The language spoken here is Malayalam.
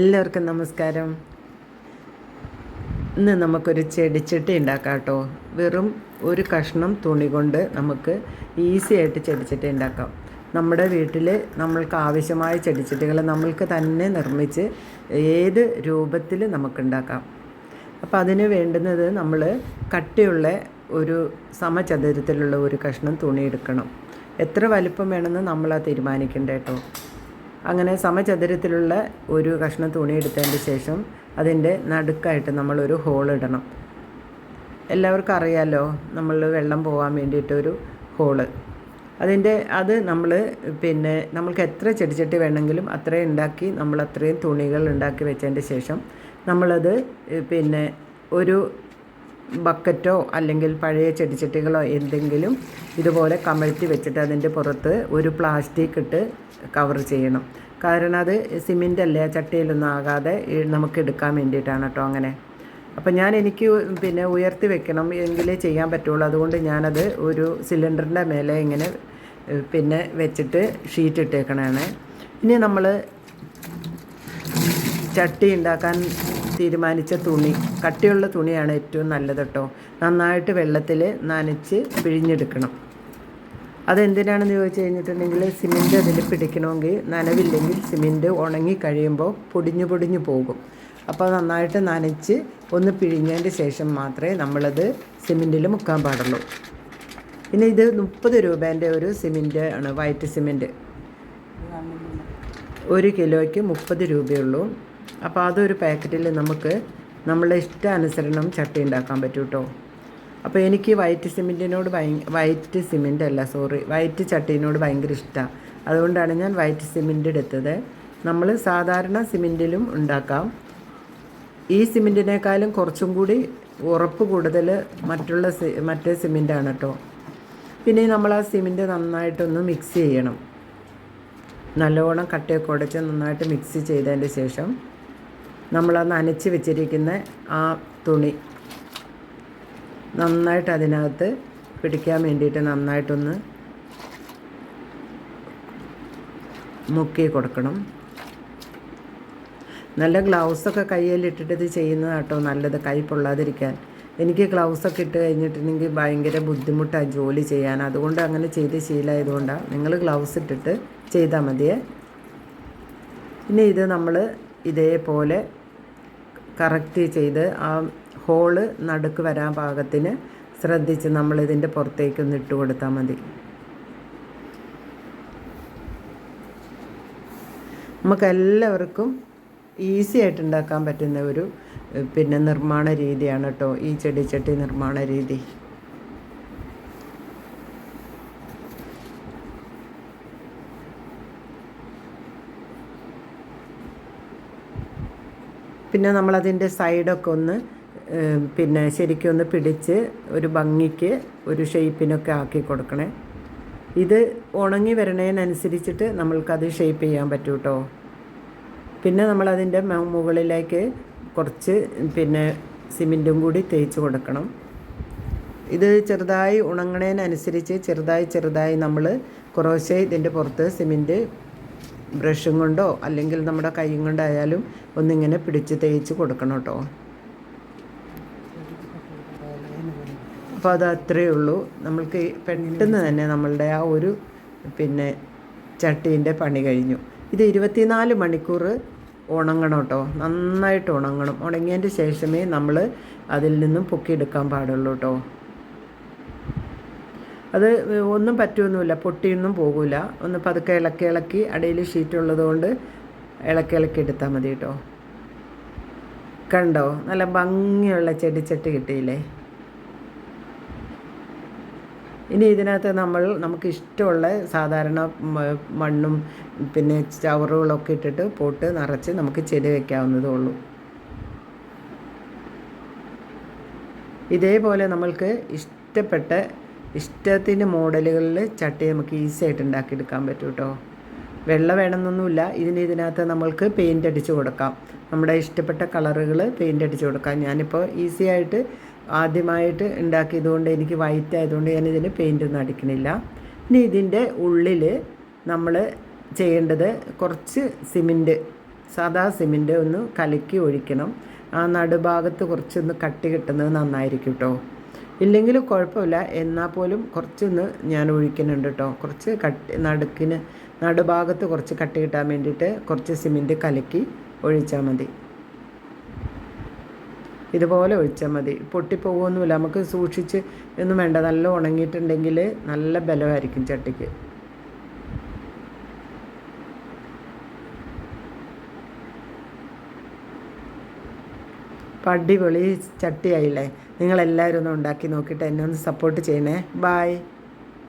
എല്ലാവർക്കും നമസ്കാരം. ഇന്ന് നമുക്കൊരു ചെടിച്ചട്ടി ഉണ്ടാക്കാം കേട്ടോ. വെറും ഒരു കഷ്ണം തുണി കൊണ്ട് നമുക്ക് ഈസി ആയിട്ട് ചെടിച്ചട്ടി ഉണ്ടാക്കാം. നമ്മുടെ വീട്ടിൽ നമ്മൾക്ക് ആവശ്യമായ ചെടിച്ചട്ടികൾ നമ്മൾക്ക് തന്നെ നിർമ്മിച്ച് ഏത് രൂപത്തിൽ നമുക്കുണ്ടാക്കാം. അപ്പോൾ അതിന് വേണ്ടുന്നത് നമ്മൾ കട്ടിയുള്ള ഒരു സമചതുരത്തിലുള്ള ഒരു കഷ്ണം തുണി എടുക്കണം. എത്ര വലിപ്പം വേണമെന്ന് നമ്മളാ തീരുമാനിക്കേണ്ട കേട്ടോ? അങ്ങനെ സമചതുരത്തിലുള്ള ഒരു കഷ്ണം തുണി എടുത്തതിന്റെ ശേഷം അതിന്റെ നടുക്കായിട്ട് നമ്മളൊരു ഹോൾ ഇടണം. എല്ലാവർക്കും അറിയാമല്ലോ നമ്മൾ വെള്ളം പോകാൻ വേണ്ടിയിട്ടൊരു ഹോൾ അതിന്റെ അത് നമ്മൾ പിന്നെ നമ്മൾക്ക് എത്ര ചെടിച്ചട്ടി വേണമെങ്കിലും അത്രയും ഉണ്ടാക്കി നമ്മൾ അത്രയും തുണികൾ ഉണ്ടാക്കി വെച്ചതിന്റെ ശേഷം നമ്മളത് പിന്നെ ഒരു ബക്കറ്റോ അല്ലെങ്കിൽ പഴയ ചെടിച്ചട്ടികളോ എന്തെങ്കിലും ഇതുപോലെ കമഴ്ത്തി വെച്ചിട്ട് അതിന്റെ പുറത്ത് ഒരു പ്ലാസ്റ്റിക് ഇട്ട് കവർ ചെയ്യണം. കാരണം അത് സിമെന്റ് അല്ലേ ചട്ടിയിലൊന്നും ആകാതെ നമുക്ക് എടുക്കാൻ വേണ്ടിയിട്ടാണ് കേട്ടോ അങ്ങനെ. അപ്പം ഞാൻ എനിക്ക് പിന്നെ ഉയർത്തി വെക്കണം എങ്കിലേ ചെയ്യാൻ പറ്റുള്ളൂ. അതുകൊണ്ട് ഞാനത് ഒരു സിലിണ്ടറിന്റെ മേലെ ഇങ്ങനെ പിന്നെ വെച്ചിട്ട് ഷീറ്റ് ഇട്ടേക്കണേ ഇനി നമ്മൾ ചട്ടി ഉണ്ടാക്കാൻ തീരുമാനിച്ച തുണി കട്ടിയുള്ള തുണിയാണ് ഏറ്റവും നല്ലത് കേട്ടോ നന്നായിട്ട് വെള്ളത്തിൽ നനച്ച് പിഴിഞ്ഞെടുക്കണം. അതെന്തിനാണെന്ന് ചോദിച്ചു കഴിഞ്ഞിട്ടുണ്ടെങ്കിൽ സിമെന്റ് അതിൽ പിടിക്കണമെങ്കിൽ നനവില്ലെങ്കിൽ സിമെന്റ് ഉണങ്ങി കഴിയുമ്പോൾ പൊടിഞ്ഞു പൊടിഞ്ഞു പോകും. അപ്പോൾ നന്നായിട്ട് നനച്ച് ഒന്ന് പിഴിഞ്ഞതിന്റെ ശേഷം മാത്രമേ നമ്മളത് സിമെന്റിൽ മുക്കാൻ പാടുള്ളൂ. പിന്നെ ഇത് മുപ്പത് രൂപേന്റെ ഒരു സിമന്റ് ആണ് വൈറ്റ് സിമെന്റ് ഒരു കിലോയ്ക്ക് മുപ്പത് രൂപയുള്ളൂ അപ്പോൾ അതൊരു പാക്കറ്റിൽ നമുക്ക് നമ്മളെ ഇഷ്ടാനുസരണം ചട്ടി ഉണ്ടാക്കാൻ പറ്റും കേട്ടോ അപ്പോൾ എനിക്ക് വൈറ്റ് സിമെന്റിനോട് ഭയ വൈറ്റ് സിമെന്റ് അല്ല സോറി വൈറ്റ് ചട്ടീനോട് ഭയങ്കര ഇഷ്ടമാണ് അതുകൊണ്ടാണ് ഞാൻ വൈറ്റ് സിമെന്റ് എടുത്തത്. നമ്മൾ സാധാരണ സിമെന്റിലും ഉണ്ടാക്കാം. ഈ സിമെന്റിനേക്കാളും കുറച്ചും കൂടി ഉറപ്പ് കൂടുതൽ മറ്റുള്ള മറ്റേ സിമെന്റാണ് കേട്ടോ. പിന്നെ നമ്മൾ ആ സിമെന്റ് നന്നായിട്ടൊന്ന് മിക്സ് ചെയ്യണം. നല്ലോണം കട്ടയൊക്കെ ഉടച്ച് നന്നായിട്ട് മിക്സ് ചെയ്തതിന്റെ ശേഷം നമ്മൾ ആ നനച്ച് വെച്ചിരിക്കുന്ന ആ തുണി നന്നായിട്ട് അതിനകത്ത് പിടിക്കാൻ വേണ്ടിയിട്ട് നന്നായിട്ടൊന്ന് മുക്കി കൊടുക്കണം. നല്ല ഗ്ലൗസൊക്കെ കയ്യിലിട്ടിട്ട് ഇത് ചെയ്യുന്നത് കേട്ടോ നല്ലത് കൈ പൊള്ളാതിരിക്കാൻ. എനിക്ക് ഗ്ലൗസൊക്കെ ഇട്ട് കഴിഞ്ഞിട്ടുണ്ടെങ്കിൽ ഭയങ്കര ബുദ്ധിമുട്ടാണ് ജോലി ചെയ്യാൻ. അതുകൊണ്ട് അങ്ങനെ ചെയ്ത് ശീലമായതുകൊണ്ടാണ് നിങ്ങൾ ഗ്ലൗസ് ഇട്ടിട്ട് ചെയ്താൽ മതിയേ. പിന്നെ ഇത് നമ്മൾ ഇതേപോലെ കറക്റ്റ് ചെയ്ത് ആ ഹോൾ നടുക്ക് വരാൻ പാകത്തിന് ശ്രദ്ധിച്ച് നമ്മൾ ഇതിന്റെ പുറത്തേക്കൊന്ന് ഇട്ട് കൊടുത്താൽ മതി. നമുക്ക് എല്ലാവർക്കും ഈസി ആയിട്ട് ഉണ്ടാക്കാൻ പറ്റുന്ന ഒരു പിന്നെ നിർമ്മാണ രീതിയാണ് കേട്ടോ ഈ ചെടിച്ചട്ടി നിർമ്മാണ രീതി. പിന്നെ നമ്മളതിന്റെ സൈഡൊക്കെ ഒന്ന് പിന്നെ ശരിക്കും ഒന്ന് പിടിച്ച് ഒരു ഭംഗിക്ക് ഒരു ഷേപ്പിനൊക്കെ ആക്കി കൊടുക്കണേ. ഇത് ഉണങ്ങി വരണതിനനുസരിച്ചിട്ട് നമ്മൾക്കത് ഷേപ്പ് ചെയ്യാൻ പറ്റും കേട്ടോ പിന്നെ നമ്മളതിന്റെ മുകളിലേക്ക് കുറച്ച് പിന്നെ സിമെന്റും കൂടി തേച്ച് കൊടുക്കണം. ഇത് ചെറുതായി ഉണങ്ങണതിനനുസരിച്ച് ചെറുതായി ചെറുതായി നമ്മൾ കുറേശ്ശെ ഇതിന്റെ പുറത്ത് സിമെന്റ് ബ്രഷും കൊണ്ടോ അല്ലെങ്കിൽ നമ്മുടെ കൈയും കൊണ്ടായാലും ഒന്നിങ്ങനെ പിടിച്ച് തേച്ച് കൊടുക്കണം കേട്ടോ. അപ്പോൾ അത് അത്രയേ ഉള്ളൂ. നമ്മൾക്ക് പെട്ടെന്ന് തന്നെ നമ്മളുടെ ആ ഒരു പിന്നെ ചട്ടീന്റെ പണി കഴിഞ്ഞു. ഇത് ഇരുപത്തിനാല് മണിക്കൂർ ഉണങ്ങണം കേട്ടോ. നന്നായിട്ട് ഉണങ്ങണം. ഉണങ്ങിയതിന്റെ ശേഷമേ നമ്മൾ അതിൽ നിന്നും പൊക്കിയെടുക്കാൻ പാടുള്ളൂ കേട്ടോ. അത് ഒന്നും പറ്റുമൊന്നുമില്ല പൊട്ടിയൊന്നും പോകില്ല ഒന്ന് പതുക്കെ ഇളക്കി ഇളക്കി അടിയിൽ ഷീറ്റ് ഉള്ളതുകൊണ്ട് ഇളക്കി ഇളക്കി എടുത്താൽ മതി കേട്ടോ. കണ്ടോ? നല്ല ഭംഗിയുള്ള ചെടിച്ചട്ടി കിട്ടിയില്ലേ? ഇനി ഇതിനകത്ത് നമ്മൾ നമുക്ക് ഇഷ്ടമുള്ള സാധാരണ മണ്ണും പിന്നെ ചവറുകളൊക്കെ ഇട്ടിട്ട് പോട്ട് നിറച്ച് നമുക്ക് ചെടി വയ്ക്കാവുന്നതേ ഉള്ളൂ. ഇതേപോലെ നമ്മൾക്ക് ഇഷ്ടപ്പെട്ട ഇഷ്ടത്തിന് മോഡലുകളിൽ ചട്ടി നമുക്ക് ഈസി ആയിട്ട് ഉണ്ടാക്കിയെടുക്കാൻ പറ്റും കേട്ടോ വെള്ള വേണമെന്നൊന്നുമില്ല. ഇതിന് ഇതിനകത്ത് നമ്മൾക്ക് പെയിന്റ് അടിച്ച് കൊടുക്കാം. നമ്മുടെ ഇഷ്ടപ്പെട്ട കളറുകൾ പെയിന്റ് അടിച്ച് കൊടുക്കാം. ഞാനിപ്പോൾ ഈസി ആയിട്ട് ആദ്യമായിട്ട് ഉണ്ടാക്കിയതുകൊണ്ട് എനിക്ക് വൈറ്റ് ആയതുകൊണ്ട് ഞാൻ ഇതിന് പെയിന്റ് ഒന്നും അടിക്കണില്ല. ഇനി ഇതിന്റെ ഉള്ളിൽ നമ്മൾ ചെയ്യേണ്ടത് കുറച്ച് സിമെന്റ് സാദാ സിമെന്റ് ഒന്ന് കലക്കി ഒഴിക്കണം. ആ നടുഭാഗത്ത് കുറച്ചൊന്ന് കട്ടി കിട്ടുന്നത് നന്നായിരിക്കും കേട്ടോ ഇല്ലെങ്കിൽ കുഴപ്പമില്ല. എന്നാൽ പോലും കുറച്ചൊന്ന് ഞാൻ ഒഴിക്കുന്നുണ്ട് കേട്ടോ. കുറച്ച് കട്ട് നടുക്കിന് നടുഭാഗത്ത് കുറച്ച് കട്ടി കിട്ടാൻ വേണ്ടിയിട്ട് കുറച്ച് സിമെന്റ് കലക്കി ഒഴിച്ചാൽ മതി. ഇതുപോലെ ഒഴിച്ചാൽ മതി. പൊട്ടിപ്പോകുമൊന്നുമില്ല നമുക്ക് സൂക്ഷിച്ച് ഒന്നും വേണ്ട. നല്ല ഉണങ്ങിയിട്ടുണ്ടെങ്കിൽ നല്ല ബലമായിരിക്കും ചട്ടിക്ക്. അപ്പം അടിപൊളി ചട്ടിയായില്ലേ? നിങ്ങളെല്ലാവരും ഒന്ന് ഉണ്ടാക്കി നോക്കിയിട്ട് എന്നെ ഒന്ന് സപ്പോർട്ട് ചെയ്യണേ. ബായ്